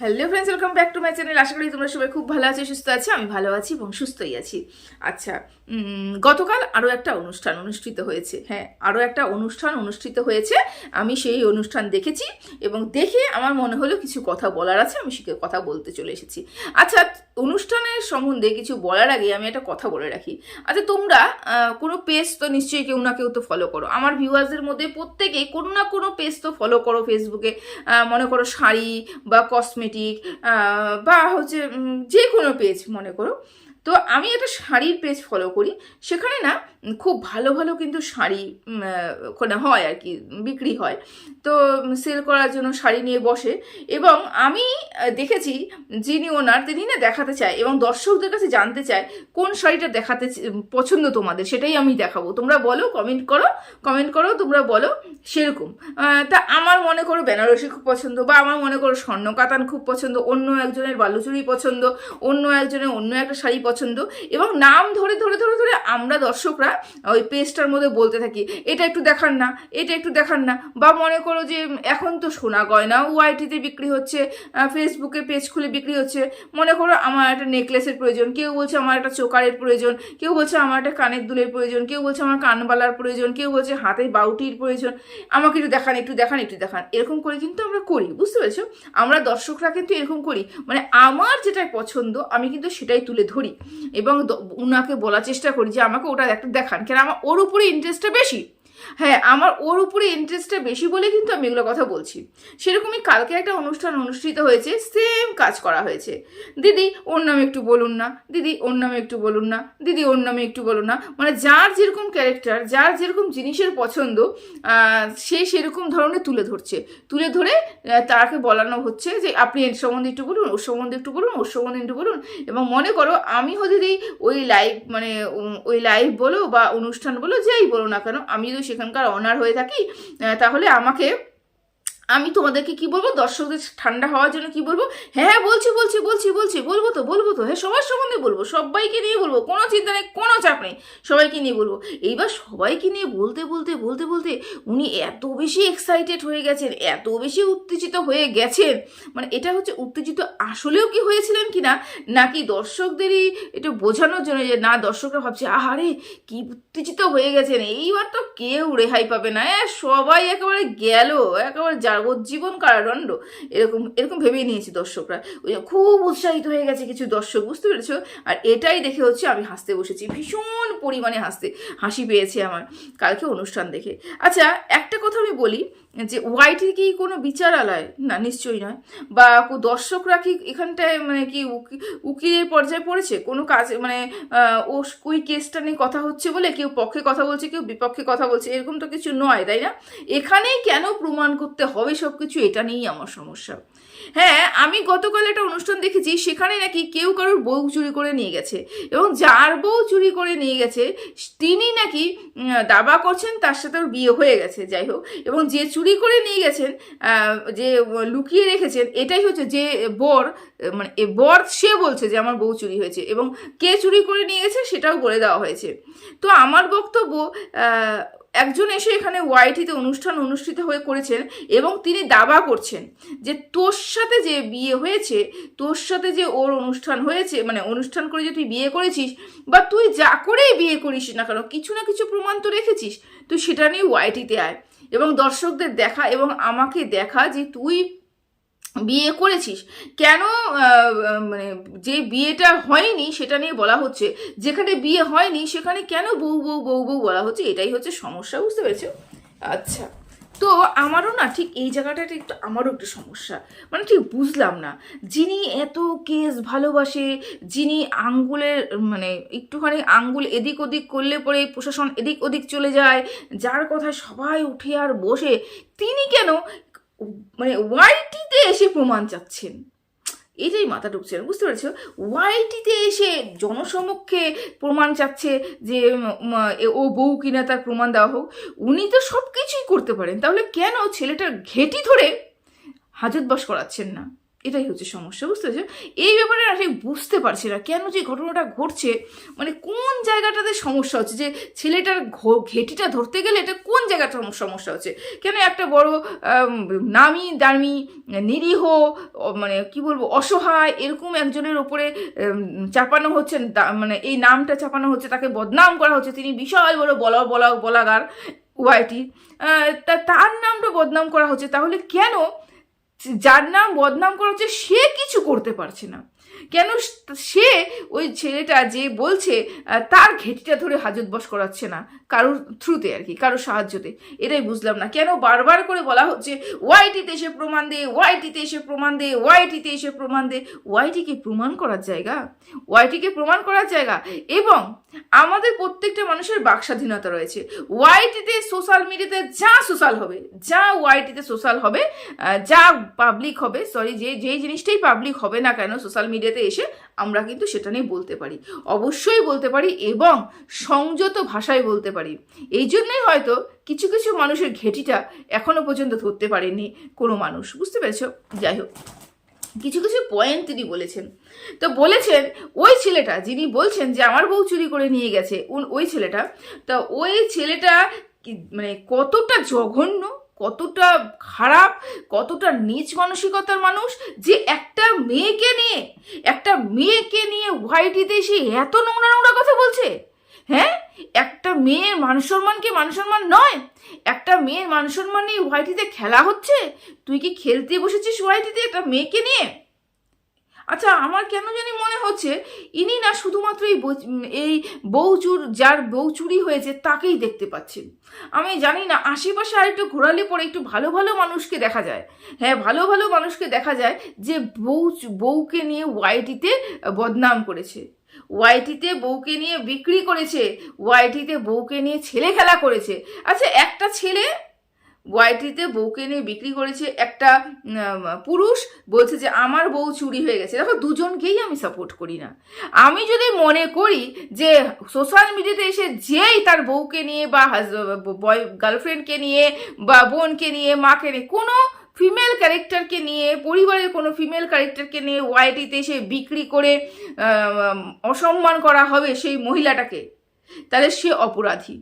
Hello friends welcome back to my channel আশা করি তোমরা সবাই খুব ভালো আছো, সুস্থ আছো, আমি ভালো আছি এবং সুস্থই আছি। আচ্ছা গতকাল আরও একটা অনুষ্ঠান অনুষ্ঠিত হয়েছে। হ্যাঁ আরও একটা অনুষ্ঠান অনুষ্ঠিত হয়েছে। আমি সেই অনুষ্ঠান দেখেছি এবং দেখে আমার মনে হলো কিছু কথা বলার আছে, আমি সে কথা বলতে চলে এসেছি। আচ্ছা অনুষ্ঠানের সম্বন্ধে কিছু বলার আগে আমি একটা কথা বলে রাখি। আচ্ছা তোমরা কোনো পেজ তো নিশ্চয়ই কেউ না কেউ তো ফলো করো। আমার ভিউয়ার্সদের মধ্যে প্রত্যেকে কোনো না কোনো পেজ তো ফলো করো ফেসবুকে মনে করো শাড়ি বা কসমেটিক বা হচ্ছে যে কোনো পেজ মনে করো। তো আমি একটা শাড়ির পেজ ফলো করি। সেখানে না খুব ভালো ভালো কিন্তু শাড়ি ওখানে হয় আর কি, বিক্রি হয়। তো সেল করার জন্য শাড়ি নিয়ে বসে এবং আমি দেখেছি যিনি ওনার, তিনি না দেখাতে চায় এবং দর্শকদের কাছে জানতে চায় কোন শাড়িটা দেখাতে পছন্দ তোমাদের, সেটাই আমি দেখাবো। তোমরা বলো কমেন্ট করো কমেন্ট করো, তোমরা বলো, সেরকম। তা আমার মনে করো বেনারসি খুব পছন্দ বা আমার মনে করো স্বর্ণ কাতান খুব পছন্দ, অন্য একজনের বালুচুরি পছন্দ, অন্য একজনের অন্য একটা শাড়ি পছন্দ এবং নাম ধরে ধরে ধরে ধরে আমরা দর্শকরা ওই পেজটার মধ্যে বলতে থাকি, এটা একটু দেখান না, এটা একটু দেখান না। বা মনে করো যে, এখন তো সোনা গয়না ওয়াইটিতে বিক্রি হচ্ছে ফেসবুকে পেজ খুলে বিক্রি হচ্ছে। মনে করো আমার একটা নেকলেসের প্রয়োজন, কেউ বলছে আমার একটা চোকারের প্রয়োজন, কেউ বলছে আমার একটা কানের দুলের প্রয়োজন, কেউ বলছে আমার কানবালার প্রয়োজন, কেউ বলছে হাতে বাউটির প্রয়োজন। আমাকে একটু দেখান একটু দেখান একটু দেখান। এরকম করে কিন্তু আমরা করি, বুঝতে পেরেছ? আমরা দর্শকরা কিন্তু এরকম করি। মানে আমার যেটা পছন্দ, আমি কিন্তু সেটাই তুলে ধরি। এবং ওনাকে বলার চেষ্টা করি যে, আমাকে ওটা একটু দেখান কেন আমার ওর উপরে ইন্টারেস্টটা বেশি? হ্যাঁ আমার ওর উপরে ইন্টারেস্টটা বেশি বলে কিন্তু আমি এগুলো কথা বলছি। সেরকমই কালকে একটা অনুষ্ঠান অনুষ্ঠিত হয়েছে সেম কাজ করা হয়েছে। দিদি, ওর নামে একটু বলুন না। দিদি, ওর নামে একটু বলুন না। দিদি, ওর নামে একটু বলুন না। মানে যার যেরকম ক্যারেক্টার যার যেরকম জিনিসের পছন্দ সে সেরকম ধরনের তুলে ধরছে। তুলে ধরে তাকে বলানো হচ্ছে যে, আপনি এর সম্বন্ধে একটু বলুন, ওর সম্বন্ধে একটু বলুন, ওর সম্বন্ধে একটু বলুন। এবং মনে করো, আমি যদি ওই লাইভ মানে ওই লাইভ বলো বা অনুষ্ঠান বলো, যেই বলো না কেন, আমি যদি সেখানকার অনার হয়ে থাকি তাহলে আমাকে আমি তোমাদেরকে কি বলব? দর্শকদের ঠান্ডা হওয়ার জন্য কি বলব? হ্যাঁ হ্যাঁ বলছি বলছি বলছি বলছি, বলব তো বলব তো হ্যাঁ সবার সম্বন্ধে বলব, সবাইকে নিয়ে বলব, কোনো চিন্তা নেই, কোনো চাপ নেই, সবাইকে নিয়ে বলব। এইবার সবাইকে নিয়ে বলতে বলতে বলতে বলতে উনি এত বেশি এক্সাইটেড হয়ে গেছেন, এত বেশি উত্তেজিত হয়ে গেছেন। মানে এটা হচ্ছে উত্তেজিত আসলেও কি হয়েছিলেন কি না নাকি দর্শকদেরই এটা বোঝানোর জন্য যে না, দর্শকরা ভাবছে, আহারে, কি উত্তেজিত হয়ে গেছেন, এইবার তো কেউ রেহাই পাবে না সবাই একেবারে গেল, একেবারে যাবজ্জীবন কারাদণ্ড, এরকম এরকম ভেবেই নিয়েছি দর্শকরা। খুব উৎসাহিত হয়ে গেছে কিছু দর্শক, বুঝতে পেরেছ? আর এটাই দেখে হচ্ছে আমি হাসতে বসেছি, ভীষণ পরিমাণে হাসতে, হাসি পেয়েছে আমার কালকে অনুষ্ঠান দেখে। আচ্ছা একটা কথা আমি বলি, যে ওয়াইটি কি কোনো বিচারালয়? না, নিশ্চয়ই নয়। বা দর্শকরা কি এখানটায় মানে কি উকি- উকিলের পর্যায়ে পড়েছে? কোনো কাজ মানে ও ওই কেসটা নিয়ে কথা হচ্ছে বলে কেউ পক্ষে কথা বলছে, কেউ বিপক্ষে কথা বলছে, এরকম তো কিছু নয়, তাই না? এখানেই কেন প্রমাণ করতে হবে সব কিছু, এটা নিয়েই আমার সমস্যা। হ্যাঁ আমি গতকাল একটা অনুষ্ঠান দেখেছি, সেখানে নাকি কেউ কারোর বউ চুরি করে নিয়ে গেছে এবং যার বউ চুরি করে নিয়ে গেছে, তিনি নাকি দাবা করছেন, তার সাথে ওর বিয়ে হয়ে গেছে, যাই হোক। এবং যে চুরি করে নিয়ে গেছেন যে লুকিয়ে রেখেছেন, এটাই হচ্ছে যে বর মানে বর সে বলছে যে আমার বউ চুরি হয়েছে এবং কে চুরি করে নিয়ে গেছে সেটাও বলে দেওয়া হয়েছে। তো আমার বক্তব্য একজন এসে এখানে ওয়াইটিতে অনুষ্ঠান অনুষ্ঠিত হয়ে করেছেন এবং তিনি দাবা করছেন যে তোর সাথে যে বিয়ে হয়েছে, তোর সাথে যে ওর অনুষ্ঠান হয়েছে মানে অনুষ্ঠান করে যে তুই বিয়ে করেছিস বা তুই যা করেই বিয়ে করিস না কেন, কিছু না কিছু প্রমাণ তো রেখেছিস তুই সেটা নিয়ে ওয়াইটিতে আয়। এবং দর্শকদের দেখা এবং আমাকে দেখা যে তুই বিয়ে করেছিস? কেন মানে যে বিয়েটা হয়নি সেটা নিয়ে বলা হচ্ছে, যেখানে বিয়ে হয়নি সেখানে কেন বউ বউ বউ বউ বলা হচ্ছে? এটাই হচ্ছে সমস্যা, বুঝতে পেরেছ? আচ্ছা তো আমারও না ঠিক এই জায়গাটাতে একটু, আমারও একটু সমস্যা। মানে ঠিক বুঝলাম না, যিনি এত কেস ভালোবাসে, যিনি আঙ্গুলের মানে একটুখানি আঙ্গুল এদিক ওদিক করলে পরে প্রশাসন এদিক ওদিক চলে যায়, যার কথা সবাই উঠে আর বসে, তিনি কেন মানে ওয়াইটিতে এসে প্রমাণ চাচ্ছেন। এটাই মাথা ঢুকছে বুঝতে পেরেছ? ওয়াইটিতে এসে জনসমক্ষে প্রমাণ চাচ্ছে যে ও বউ কিনা তার প্রমাণ দেওয়া হোক, উনি তো সব কিছুই করতে পারেন। তাহলে কেন ছেলেটার ঘেটি ধরে হাজতবাস করাচ্ছেন না? এটাই হচ্ছে সমস্যা, বুঝতে পেরেছ? এই ব্যাপারে না ঠিক বুঝতে পারছি না কেন যে ঘটনাটা ঘটছে মানে কোন জায়গাটাতে সমস্যা হচ্ছে? যে ছেলেটার ঘেটিটা ধরতে গেলে এটা কোন জায়গাটা সমস্যা হচ্ছে? কেন একটা বড় নামি দামি, নিরীহ মানে কি বলব, অসহায়, এরকম একজনের ওপরে চাপানো হচ্ছে মানে এই নামটা চাপানো হচ্ছে, তাকে বদনাম করা হচ্ছে, তিনি বিশাল বড় বলা বলা, বলাগার ওয়াইটি তার নামটা বদনাম করা হচ্ছে, তাহলে কেন যার নাম বদনাম করা হচ্ছে, সে কিছু করতে পারছে না। কেন সে ওই ছেলেটা যে বলছে তার ঘেটিটা ধরে হাজত বস করাচ্ছে না, কারোর থ্রুতে আর কি, কারোর সাহায্যতে। এটাই বুঝলাম না। কেন বারবার করে বলা হচ্ছে ওয়াইটিতে এসে প্রমাণ দে ওয়াইটিতে এসে প্রমাণ দে ওয়াইটিতে এসে প্রমাণ দে। ওয়াইটিকে প্রমাণ করার জায়গা? ওয়াইটিকে প্রমাণ করার জায়গা? এবং আমাদের প্রত্যেকটা মানুষের বাক স্বাধীনতা রয়েছে ওয়াইটিতে সোশ্যাল মিডিয়াতে যা সোশ্যাল হবে, যা ওয়াইটিতে সোশ্যাল হবে যা পাবলিক হবে সরি যে, যেই জিনিসটাই পাবলিক হবে না কেন সোশ্যাল মিডিয়াতে এসে আমরা কিন্তু সেটা নিয়ে বলতে পারি। অবশ্যই বলতে পারি এবং সংযত ভাষায় বলতে পারি। এই জন্যই হয়তো কিছু কিছু মানুষের ঘেটিটা এখনও পর্যন্ত ধরতে পারেনি কোনো মানুষ, বুঝতে পেরেছ? যাই হোক, কিছু কিছু পয়েন্ট তিনি বলেছেন। তো বলেছেন, ওই ছেলেটা যিনি বলছেন যে, আমার বউ চুরি করে নিয়ে গেছে। ওই ছেলেটা, তা ওই ছেলেটা মানে কতটা জঘন্য কতটা খারাপ, কতটা নিচ মানসিকতার মানুষ যে একটা মেয়েকে নিয়ে, একটা মেয়েকে নিয়ে ওয়াইটিতে সে এত নোংরা নোংরা কথা বলছে? হ্যাঁ? একটা মেয়ের মানসম্মান কি মানসম্মান নয়? একটা মেয়ের মানসম্মান নিয়ে হোয়াইটিতে খেলা হচ্ছে? তুই কি খেলতে বসেছিস হোয়াইটিতে একটা মেয়েকে নিয়ে? আচ্ছা আমার কেন জানি মনে হচ্ছে ইনি না শুধুমাত্র এই এই বউ চুর যার বউ চুরি হয়েছে তাকেই দেখতে পাচ্ছেন। আমি জানি না, আশেপাশে আর একটু ঘোরালে পরে একটু ভালো ভালো মানুষকে দেখা যায়। হ্যাঁ ভালো ভালো মানুষকে দেখা যায় যে বউ বউকে নিয়ে ওয়াইটিতে বদনাম করেছে। ওয়াইটিতে বউকে নিয়ে বিক্রি করেছে, ওয়াইটিতে বউকে নিয়ে ছেলে খেলা করেছে। আচ্ছা একটা ছেলে ওয়াইটিতে বউকে নিয়ে বিক্রি করেছে একটা পুরুষ বলছে যে, আমার বউ চুরি হয়ে গেছে। দেখো, দুজনকেই আমি সাপোর্ট করি না। আমি যদি মনে করি যে সোশ্যাল মিডিয়াতে এসে যেই তার বউকে নিয়ে বা বয় গার্লফ্রেন্ডকে নিয়ে বা বোনকে নিয়ে মাকে নিয়ে, কোনো ফিমেল ক্যারেক্টারকে নিয়ে, পরিবারের কোনো ফিমেল ক্যারেক্টারকে নিয়ে ওয়াইটিতে এসে বিক্রি করে অসম্মান করা হবে সেই মহিলাটাকে, তাহলে সে অপরাধী।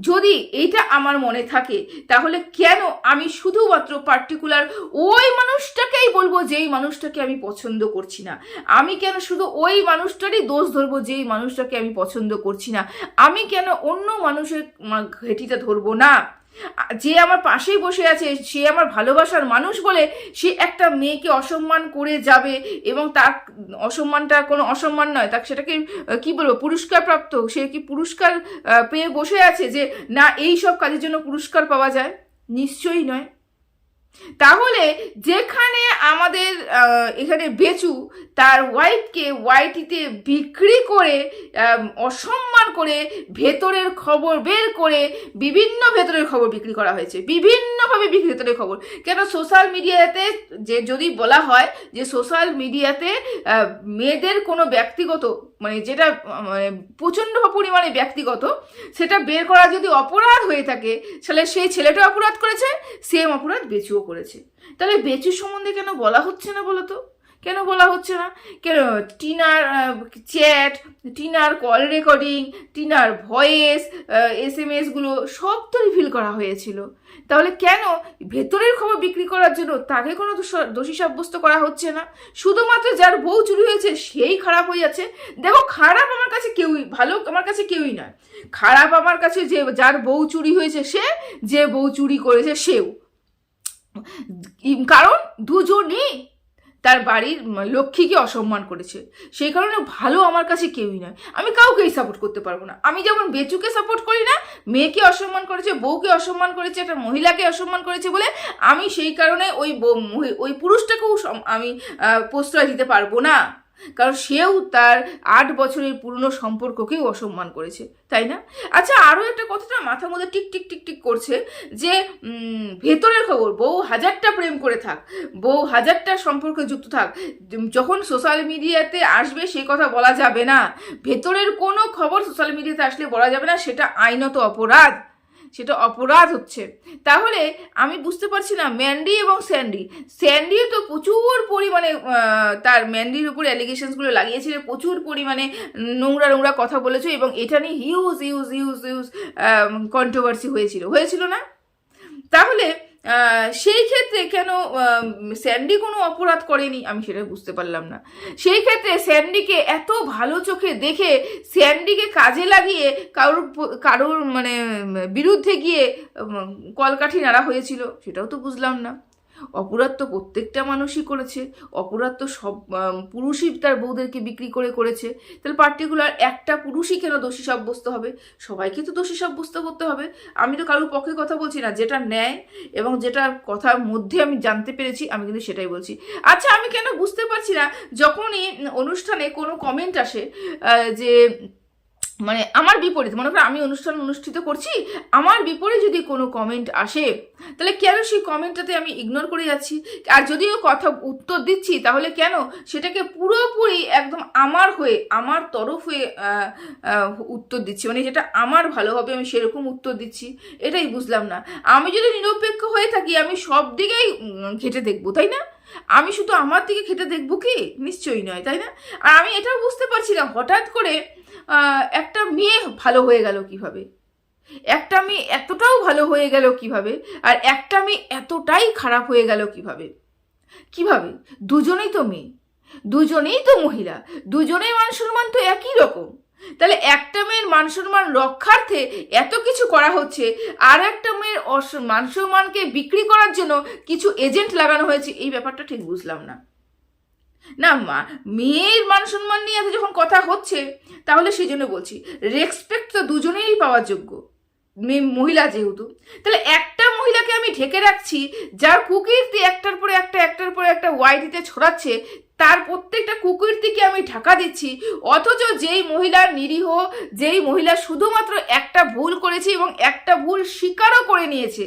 যদি এইটা আমার মনে থাকে, তাহলে কেন আমি শুধুমাত্র পার্টিকুলার ওই মানুষটাকেই বলব যেই মানুষটাকে আমি পছন্দ করছি না? আমি কেন শুধু ওই মানুষটারই দোষ ধরবো যেই মানুষটাকে আমি পছন্দ করছি না? আমি কেন অন্য মানুষের ঘেটিতে ধরবো না? যে আমার পাশেই বসে আছে, সে আমার ভালোবাসার মানুষ বলে সে একটা মেয়েকে অসম্মান করে যাবে এবং তার অসম্মানটা কোনো অসম্মান নয়। তাকে সেটাকে কি বলব পুরস্কার প্রাপ্ত সে কি পুরস্কার পেয়ে বসে আছে যে, না, এই সব কাজের জন্য পুরস্কার পাওয়া যায়? নিশ্চয়ই নয়। তাহলে যেখানে আমাদের এখানে বেচু তার ওয়াইফকে ওয়াইটিতে বিক্রি করে অসম্মান করে ভেতরের খবর বের করে বিভিন্ন ভেতরের খবর বিক্রি করা হয়েছে। বিভিন্নভাবে ভেতরের খবর। কেন সোশ্যাল মিডিয়াতে যে, যদি বলা হয় যে সোশ্যাল মিডিয়াতে মেয়েদের কোনো ব্যক্তিগত মানে যেটা মানে প্রচণ্ড পরিমাণে ব্যক্তিগত, সেটা বের করা যদি অপরাধ হয়ে থাকে, তাহলে সেই ছেলেটা অপরাধ করেছে সেম অপরাধ বেচুও করেছে। তাহলে বেচুর সম্বন্ধে কেন বলা হচ্ছে না বলো তো? কেন বলা হচ্ছে না? কেন টিনার চ্যাট, টিনার কল রেকর্ডিং, টিনার ভয়েস এস এম এসগুলো সব তো রিভিল করা হয়েছিল। তাহলে কেন ভেতরের খবর বিক্রি করার জন্য তাকে কোনো দোষী সাব্যস্ত করা হচ্ছে না? শুধুমাত্র যার বউ চুরি হয়েছে সেই খারাপ হয়ে যাচ্ছে। দেখো, খারাপ আমার কাছে কেউই, ভালো আমার কাছে কেউই নয়। খারাপ আমার কাছে যে, যার বউ চুরি হয়েছে সে, যে বউ চুরি করেছে সেও। কারণ দুজনই তার বাড়ির লক্ষ্মীকে অসম্মান করেছে। সেই কারণে ভালো আমার কাছে কেউই নয়। আমি কাউকেই সাপোর্ট করতে পারব না। আমি যেমন বেচুকে সাপোর্ট করি না, মেয়েকে অসম্মান করেছে, বউকে অসম্মান করেছে, একটা মহিলাকে অসম্মান করেছে বলে আমি সেই কারণে ওই ওই পুরুষটাকেও আমি প্রশ্রয় দিতে পারব না। কারণ সেও তার আট বছরের পুরনো সম্পর্ককেও অসম্মান করেছে, তাই না? আচ্ছা আরও একটা কথাটা মাথার মধ্যে টিক টিক টিক টিক করছে যে ভেতরের খবর, বউ হাজারটা প্রেম করে থাক, বউ হাজারটা সম্পর্কে যুক্ত থাক যখন সোশ্যাল মিডিয়াতে আসবে সে কথা বলা যাবে না, ভেতরের কোনো খবর সোশ্যাল মিডিয়াতে আসলে বলা যাবে না, সেটা আইনত অপরাধ। সেটা অপরাধ হচ্ছে। তাহলে আমি বুঝতে পারছি না, ম্যান্ডি এবং স্যান্ডি। স্যান্ডিও তো প্রচুর পরিমাণে তার ম্যান্ডির উপর অ্যালিগেশনসগুলো লাগিয়েছিল, প্রচুর পরিমাণে নোংরা নোংরা কথা বলেছে এবং এটা নিয়ে huge huge huge huge controversy হয়েছিল। হয়েছিল না? তাহলে সেই ক্ষেত্রে কেন স্যান্ডি কোনো অপরাধ করেনি? আমি সেটা বুঝতে পারলাম না। সেই ক্ষেত্রে স্যান্ডিকে এত ভালো চোখে দেখে স্যান্ডিকে কাজে লাগিয়ে কারোর কারোর মানে বিরুদ্ধে গিয়ে কলকাঠি নাড়া হয়েছিল, সেটাও তো বুঝলাম না। অপরাধ তো প্রত্যেকটা মানুষই করেছে, অপরাধ তো সব পুরুষই তার বউদেরকে বিক্রি করে করেছে। তাহলে পার্টিকুলার একটা পুরুষই কেন দোষী সাব্যস্ত হবে? সবাইকে তো দোষী সাব্যস্ত করতে হবে। আমি তো কারোর পক্ষে কথা বলছি না, যেটা ন্যায় এবং যেটা কথার মধ্যে আমি জানতে পেরেছি, আমি কিন্তু সেটাই বলছি। আচ্ছা আমি কেন বুঝতে পারছি না, যখনই অনুষ্ঠানে কোনো কমেন্ট আসে যে মানে আমার বিপরীত, মনে করো আমি অনুষ্ঠান অনুষ্ঠিত করছি, আমার বিপরীতে যদি কোনো কমেন্ট আসে, তাহলে কেন সেই কমেন্টটাতে আমি ইগনোর করে যাচ্ছি? আর যদিও কথা উত্তর দিচ্ছি, তাহলে কেন? সেটাকে পুরোপুরি একদম আমার হয়ে, আমার তরফ হয়ে উত্তর দিচ্ছি। মানে যেটা আমার ভালো হবে, আমি সেরকম উত্তর দিচ্ছি, এটাই বুঝলাম না। আমি যদি নিরপেক্ষ হয়ে থাকি, আমি সব দিকেই ঘেটে দেখব, তাই না? আমি শুধু আমার দিকে খেতে দেখব কি? নিশ্চয়ই নয়, তাই না? আর আমি এটাও বুঝতে পারছি না, হঠাৎ করে একটা মেয়ে ভালো হয়ে গেল কীভাবে? একটা মেয়ে এতটাও ভালো হয়ে গেল কীভাবে? আর একটা মেয়ে এতটাই খারাপ হয়ে গেল কীভাবে? কীভাবে? দুজনেই তো মেয়ে, দুজনেই তো মহিলা, দুজনেই মান সম্মান তো একই রকম। তাহলে একটা মেয়ের মান সম্মান রক্ষার্থে এত কিছু করা হচ্ছে, আর একটা মেয়ের অস- মান সম্মানকে বিক্রি করার জন্য কিছু এজেন্ট লাগানো হয়েছে, এই ব্যাপারটা ঠিক বুঝলাম না। না, মা, মেয়ের মান সম্মান নিয়ে এত যখন কথা হচ্ছে, তাহলে সেই জন্য বলছি রেসপেক্ট তো দুজনেরই পাওয়ার যোগ্য মেয়ে মহিলা যেহেতু। তাহলে একটা মহিলাকে আমি ঢেকে রাখছি, যার কুকীর্তি একটার পরে একটা, একটার পরে একটা, ওয়াইটিতে ছড়াচ্ছে তার প্রত্যেকটা কুকীর্তিকে আমি ঢাকা দিচ্ছি। অথচ যেই মহিলার নিরীহ, যেই মহিলা শুধুমাত্র একটা ভুল করেছে এবং একটা ভুল স্বীকারও করে নিয়েছে,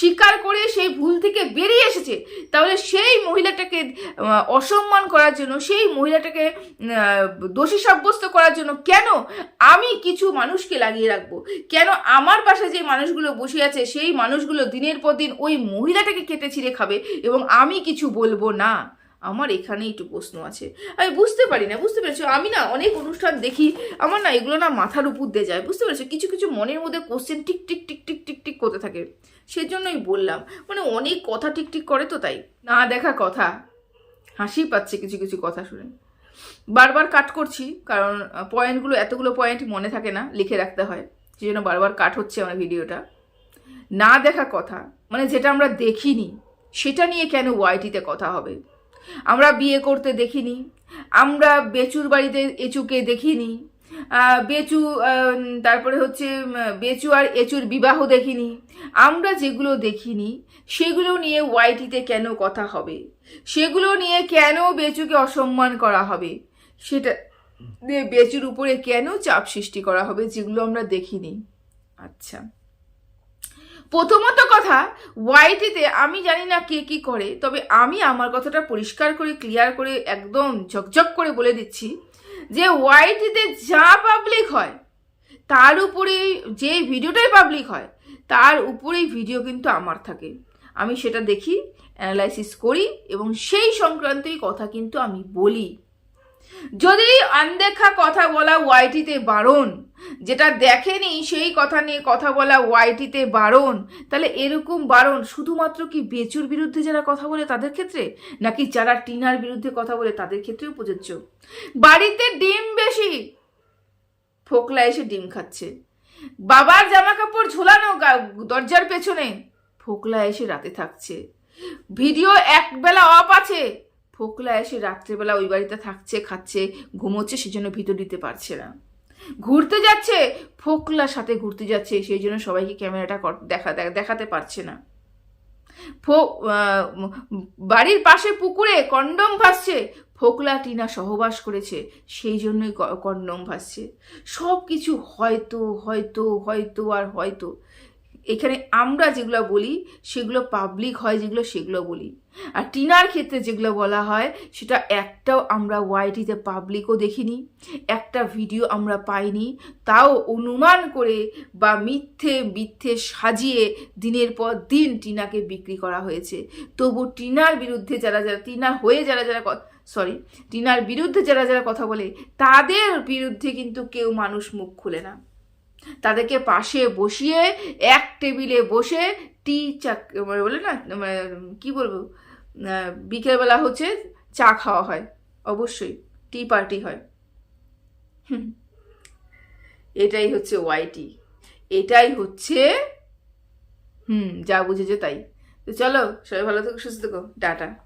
স্বীকার করে সেই ভুল থেকে বেরিয়ে এসেছে, তাহলে সেই মহিলাটাকে অসম্মান করার জন্য, সেই মহিলাটাকে দোষী সাব্যস্ত করার জন্য কেন আমি কিছু মানুষকে লাগিয়ে রাখব? কেন আমার পাশে যে মানুষগুলো বসে আছে, সেই মানুষগুলো দিনের পর দিন ওই মহিলাটাকে কেটে ছিঁড়ে খাবে এবং আমি কিছু বলব না? আমার এখানে একটু প্রশ্ন আছে। আমি বুঝতে পারি না, বুঝতে পেরেছ? আমি না অনেক অনুষ্ঠান দেখি, আমার না এগুলো না মাথার উপর দিয়ে যায়, বুঝতে পেরেছ? কিছু কিছু মনের মধ্যে question tick tick tick tick tick tick করতে থাকে। সেজন্যই বললাম মানে অনেক কথা টিক টিক করে তো তাই। না দেখা কথা। হাসি পাচ্ছে কিছু কিছু কথা শুনে। বারবার কাট করছি, কারণ পয়েন্টগুলো এতগুলো পয়েন্ট মনে থাকে না, লিখে রাখতে হয়। সেই জন্য বারবার কাট হচ্ছে আমার ভিডিওটা না দেখা কথা মানে যেটা আমরা দেখিনি, সেটা নিয়ে কেন ওয়াইটিতে কথা হবে? আমরা বিয়ে করতে দেখিনি। আমরা বেচুর বাড়িতে এচুকে দেখিনি। বেচু তারপরে হচ্ছে বেচু আর এচুর বিবাহ দেখিনি। আমরা যেগুলো দেখিনি, সেগুলো নিয়ে ওয়াইটিতে কেন কথা হবে? সেগুলো নিয়ে কেন বেচুকে অসম্মান করা হবে? সেটা বেচুর উপরে কেন চাপ সৃষ্টি করা হবে যেগুলো আমরা দেখিনি? আচ্ছা। প্রথমত কথা ওয়াইটিতে আমি জানি না কে কি করে, তবে আমি আমার কথাটা পরিষ্কার করে ক্লিয়ার করে, একদম ঝকঝক করে বলে দিচ্ছি যে ওয়াইটিতে যা পাবলিক হয়, তার উপরে যে ভিডিওটাই পাবলিক হয়, তার উপরেই ভিডিও কিন্তু আমার থাকে। আমি সেটা দেখি অ্যানালাইসিস করি এবং সেই সংক্রান্তই কথা কিন্তু আমি বলি। যদি আনদেখা কথা বলা ওয়াইটিতে বারণ, যেটা দেখেনি সেই কথা নিয়ে কথা বলা ওয়াইটিতে বারণ, তাহলে এরকম বারণ শুধুমাত্র কি বেচুর বিরুদ্ধে যারা কথা বলে তাদের ক্ষেত্রে? নাকি যারা টিনার বিরুদ্ধে কথা বলে তাদের ক্ষেত্রেও প্রযোজ্য? বাড়িতে ডিম বেশি, ফোকলা এসে ডিম খাচ্ছে। বাবার জামা কাপড় ঝোলানো দরজার পেছনে, ফোকলা এসে রাতে থাকছে। ভিডিও এক বেলা অফ আছে ফোকলা এসে রাত্রেবেলা ওই বাড়িতে থাকছে, খাচ্ছে, ঘুমোচ্ছে, সেজন্য ভিতর দিতে পারছে না। ঘুরতে যাচ্ছে, ফোকলার সাথে ঘুরতে যাচ্ছে, সেই জন্য সবাইকে ক্যামেরাটা দেখা দেখাতে পারছে না। বাড়ির পাশে পুকুরে কন্ডম ভাসছে। ফোকলা, টিনা সহবাস করেছে, সেই জন্যই কন্ডম ভাসছে। সব কিছু হয়তো হয়তো হয়তো আর হয়তো। এখানে আমরা যেগুলো বলি, সেগুলো পাবলিক হয় যেগুলো সেগুলো বলি। আর টিনার ক্ষেত্রে যেগুলো বলা হয়, সেটা একটাও আমরা ওয়াইটিতে পাবলিকও দেখিনি, একটা ভিডিও আমরা পাইনি, তাও অনুমান করে বা মিথ্যে মিথ্যে সাজিয়ে দিনের পর দিন টিনাকে বিক্রি করা হয়েছে। তবু টিনার বিরুদ্ধে যারা যারা, টিনা হয়ে যারা যারা সরি টিনার বিরুদ্ধে যারা যারা কথা বলে, তাদের বিরুদ্ধে কিন্তু কেউ মানুষ মুখ খুলে না। তাদেরকে পাশে বসিয়ে, এক টেবিলে বসে টি চাক মানে বলে না মানে কি বলব বিকেলবেলা হচ্ছে চা খাওয়া হয়। অবশ্যই, টি পার্টি হয়। এটাই হচ্ছে ওয়াইটি এটাই হচ্ছে, হুম, যা বুঝেছে তাই। তো চলো, সবাই ভালো থেকো, সুস্থ থেকো। টাটা।